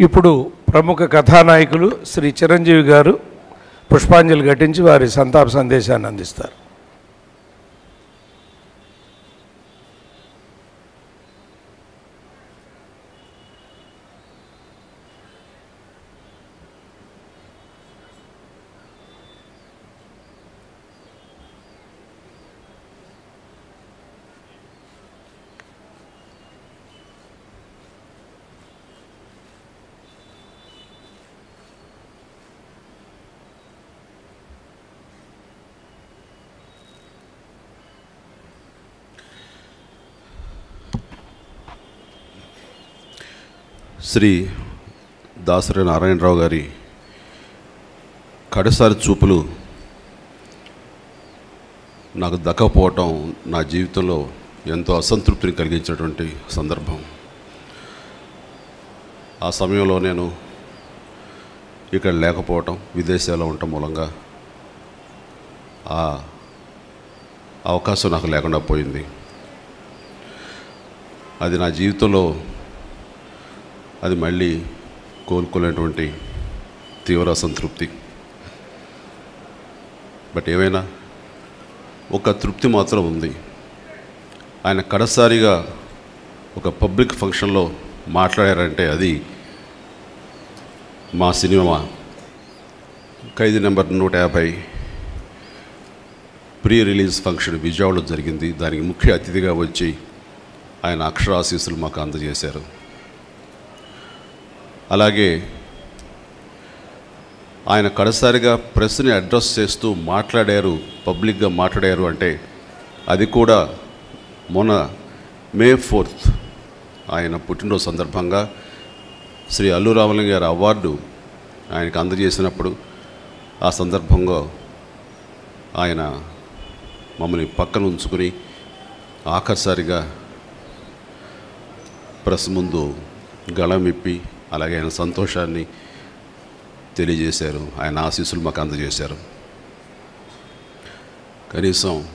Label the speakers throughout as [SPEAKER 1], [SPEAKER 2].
[SPEAKER 1] ఇప్పుడు ప్రముఖ కథానాయకులు శ్రీ చిరంజీవి గారు పుష్పాంజలి ఘటించి వారి సంతాప సందేశాన్ని అందిస్తారు.
[SPEAKER 2] శ్రీ దాసరి నారాయణరావు గారి కడసారి చూపులు నాకు దక్కకపోవటం నా జీవితంలో ఎంతో అసంతృప్తిని కలిగించినటువంటి సందర్భం. ఆ సమయంలో నేను ఇక్కడ లేకపోవటం విదేశాల్లో ఉండటం మూలంగా ఆ అవకాశం నాకు లేకుండా పోయింది. అది నా జీవితంలో అది మళ్ళీ కోలుకోలేటువంటి తీవ్ర అసంతృప్తి. బట్ ఏమైనా ఒక తృప్తి మాత్రం ఉంది. ఆయన కడసారిగా ఒక పబ్లిక్ ఫంక్షన్లో మాట్లాడారంటే అది మా సినిమా. ఖైదీ నెంబర్ నూట యాభై ప్రీ రిలీజ్ ఫంక్షన్ విజయవాడలో జరిగింది. దానికి ముఖ్య అతిథిగా వచ్చి ఆయన అక్షరాశీస్సులు మాకు అందజేశారు. అలాగే ఆయన కడసారిగా ప్రెస్ని అడ్రస్ చేస్తూ మాట్లాడారు పబ్లిక్గా మాట్లాడారు అంటే అది కూడా మొన్న మే ఫోర్త్ ఆయన పుట్టినరోజు సందర్భంగా శ్రీ అల్లు రామలింగ గారి అవార్డు ఆయనకు అందజేసినప్పుడు ఆ సందర్భంగా ఆయన మమ్మల్ని పక్కన ఉంచుకుని ఆఖరిసారిగా ప్రెస్ ముందు గళమిప్పి అలాగే ఆయన సంతోషాన్ని తెలియజేశారు. ఆయన ఆశీస్సులు మాకు అందజేశారు. కనీసం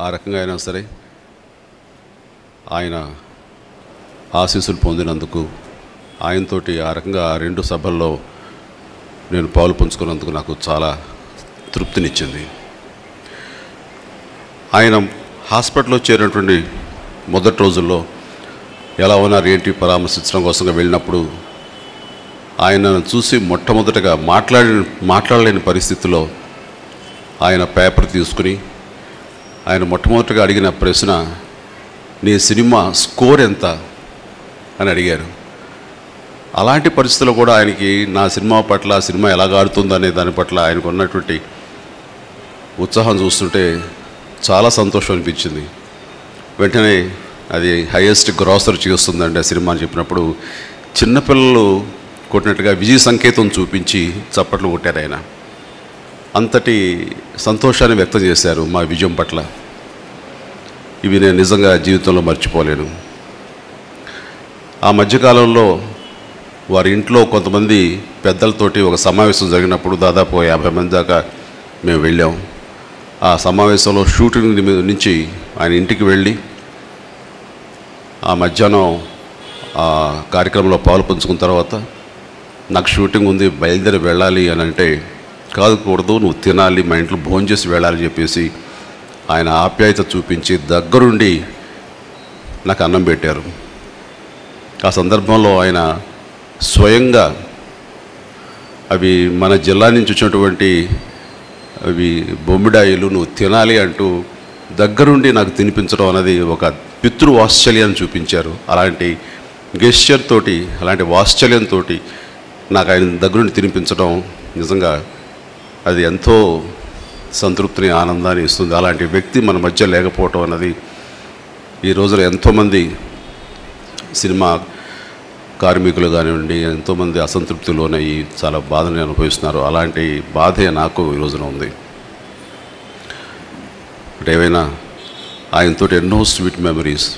[SPEAKER 2] ఆ రకంగా అయినా సరే ఆయన ఆశీస్సులు పొందినందుకు ఆయనతోటి ఆ రకంగా ఆ రెండు సభల్లో నేను పాలు పంచుకున్నందుకు నాకు చాలా తృప్తినిచ్చింది. ఆయన హాస్పిటల్లో చేరినటువంటి మొదటి రోజుల్లో ఎలా ఉన్నారు ఏంటి పరామర్శించడం కోసంగా వెళ్ళినప్పుడు ఆయనను చూసి మొట్టమొదటగా మాట్లాడి మాట్లాడలేని పరిస్థితిలో ఆయన పేపర్ తీసుకుని ఆయన మొట్టమొదటగా అడిగిన ప్రశ్న నీ సినిమా స్కోర్ ఎంత? అని అడిగారు. అలాంటి పరిస్థితుల్లో కూడా ఆయనకి నా సినిమా పట్ల సినిమా ఎలా ఆడుతుందనే అనే దాని పట్ల ఆయనకు ఉన్నటువంటి ఉత్సాహం చూస్తుంటే చాలా సంతోషం అనిపించింది. వెంటనే అది హయ్యెస్ట్ గ్రాసర్ చేస్తుందండి ఆ సినిమా అని చెప్పినప్పుడు చిన్నపిల్లలు కొట్టినట్టుగా విజయ సంకేతం చూపించి చప్పట్లు కొట్టారు ఆయన. అంతటి సంతోషాన్ని వ్యక్తం చేశారు మా విజయం పట్ల. ఇవి నేను నిజంగా జీవితంలో మర్చిపోలేను. ఆ మధ్యకాలంలో వారి ఇంట్లో కొంతమంది పెద్దలతోటి ఒక సమావేశం జరిగినప్పుడు దాదాపు యాభై మంది దాకా మేము వెళ్ళాం. ఆ సమావేశంలో షూటింగ్ నుంచి ఆయన ఇంటికి వెళ్ళి ఆ మధ్యాహ్నం ఆ కార్యక్రమంలో పాలు పంచుకున్న తర్వాత నాకు షూటింగ్ ఉంది బయలుదేరి వెళ్ళాలి అని అంటే కాదు కూడదు నువ్వు తినాలి మా ఇంట్లో భోజనం చేసి వెళ్ళాలి చెప్పేసి ఆయన ఆప్యాయత చూపించి దగ్గరుండి నాకు అన్నం పెట్టారు. ఆ సందర్భంలో ఆయన స్వయంగా అవి మన జిల్లా నుంచి వచ్చినటువంటి అవి బొమ్మిడాయిలు నువ్వు తినాలి అంటూ దగ్గరుండి నాకు తినిపించడం అనేది ఒక పితృ వాత్సల్యాన్ని చూపించారు. అలాంటి గెస్చర్ తోటి అలాంటి వాత్సల్యంతో నాకు ఆయన దగ్గరుండి తినిపించడం నిజంగా అది ఎంతో సంతృప్తిని ఆనందాన్ని ఇస్తుంది. అలాంటి వ్యక్తి మన మధ్య లేకపోవటం అన్నది ఈ రోజున ఎంతోమంది సినిమా కార్మికులు కానివ్వండి ఎంతోమంది అసంతృప్తిలోనయ్యి చాలా బాధని అనుభవిస్తున్నారు. అలాంటి బాధే నాకు ఈ రోజున ఉంది. అంటే ఏవైనా ఆయనతో ఎన్నో స్వీట్ మెమరీస్.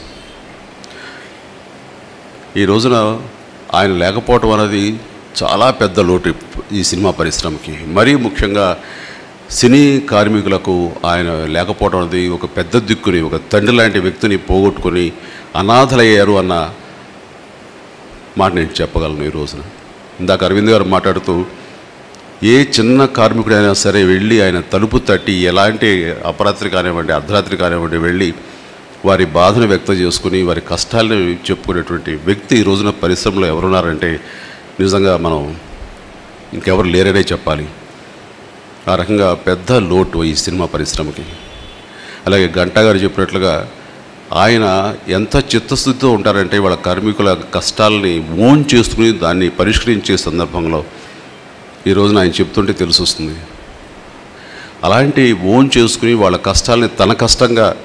[SPEAKER 2] ఈ రోజున ఆయన లేకపోవటం అనేది చాలా పెద్ద లోటు ఈ సినిమా పరిశ్రమకి. మరీ ముఖ్యంగా సినీ కార్మికులకు ఆయన లేకపోవడం అనేది ఒక పెద్ద దిక్కుని ఒక తండ్రి లాంటి వ్యక్తిని పోగొట్టుకొని అనాథలయ్యారు అన్న మాట నేను చెప్పగలను ఈ రోజున. ఇందాక అరవింద్ గారు మాట్లాడుతూ ఏ చిన్న కార్మికుడైనా సరే వెళ్ళి ఆయన తలుపు తట్టి ఎలాంటి అపరాత్రి కానివ్వండి అర్ధరాత్రి కానివ్వండి వెళ్ళి వారి బాధను వ్యక్తం చేసుకుని వారి కష్టాలను చెప్పుకునేటువంటి వ్యక్తి ఈ రోజున పరిశ్రమలో ఎవరున్నారంటే నిజంగా మనం ఇంకెవరు లేరనే చెప్పాలి. ఆ రకంగా పెద్ద లోటు ఈ సినిమా పరిశ్రమకి. అలాగే గంటా గారు చెప్పినట్లుగా ఆయన ఎంత చిత్తశుద్ధితో ఉంటారంటే వాళ్ళ కార్మికుల కష్టాలని ఓన్ చేసుకుని దాన్ని పరిష్కరించే సందర్భంలో ఈ రోజున ఆయన చెప్తుంటే తెలిసి వస్తుంది అలాంటి ఓన్ చేసుకుని వాళ్ళ కష్టాలని తన కష్టంగా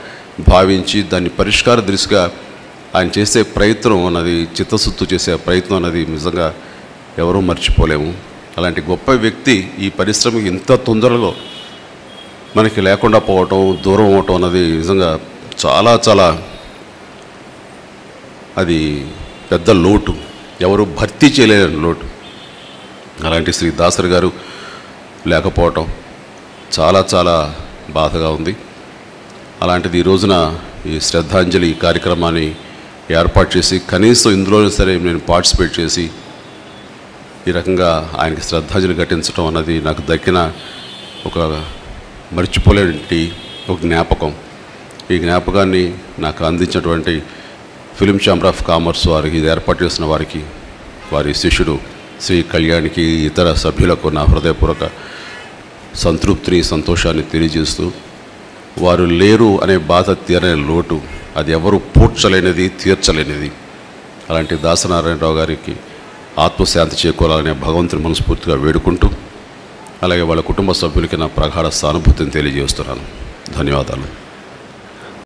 [SPEAKER 2] భావించి దాన్ని పరిష్కార దిశగా ఆయన చేసే ప్రయత్నం అన్నది చిత్తశుద్ధి చేసే ప్రయత్నం అన్నది నిజంగా ఎవరూ మర్చిపోలేము. అలాంటి గొప్ప వ్యక్తి ఈ పరిశ్రమకి ఇంత తొందరలో మనకి లేకుండా పోవటం దూరం అవటం అన్నది నిజంగా చాలా చాలా అది పెద్ద లోటు. ఎవరు భర్తీ చేయలేని లోటు. అలాంటి శ్రీ దాసరి గారు లేకపోవటం చాలా చాలా బాధగా ఉంది. అలాంటిది ఈ రోజున ఈ శ్రద్ధాంజలి కార్యక్రమాన్ని ఏర్పాటు చేసి కనీసం ఇందులోనే సరే నేను పార్టిసిపేట్ చేసి ఈ రకంగా ఆయనకి శ్రద్ధాంజలి ఘటించడం అన్నది నాకు దక్కిన ఒక మర్చిపోలేని ఒక జ్ఞాపకం. ఈ జ్ఞాపకాన్ని నాకు అందించినటువంటి ఫిలిం ఛాంబర్ ఆఫ్ కామర్స్ వారికి ఇది ఏర్పాటు చేసిన వారికి వారి శిష్యుడు శ్రీ కళ్యాణ్కి ఇతర సభ్యులకు నా హృదయపూర్వక సంతృప్తిని సంతోషాన్ని తెలియజేస్తూ వారు లేరు అనే బాధ తీరని లోటు అది ఎవరు పూడ్చలేనిది తీర్చలేనిది. అలాంటి దాసనారాయణరావు గారికి ఆత్మశాంతి చేకూరాలనే భగవంతుని మనస్ఫూర్తిగా వేడుకుంటూ అలాగే వాళ్ళ కుటుంబ సభ్యులకి నా ప్రగాఢ సానుభూతిని తెలియజేస్తున్నాను. ధన్యవాదాలు.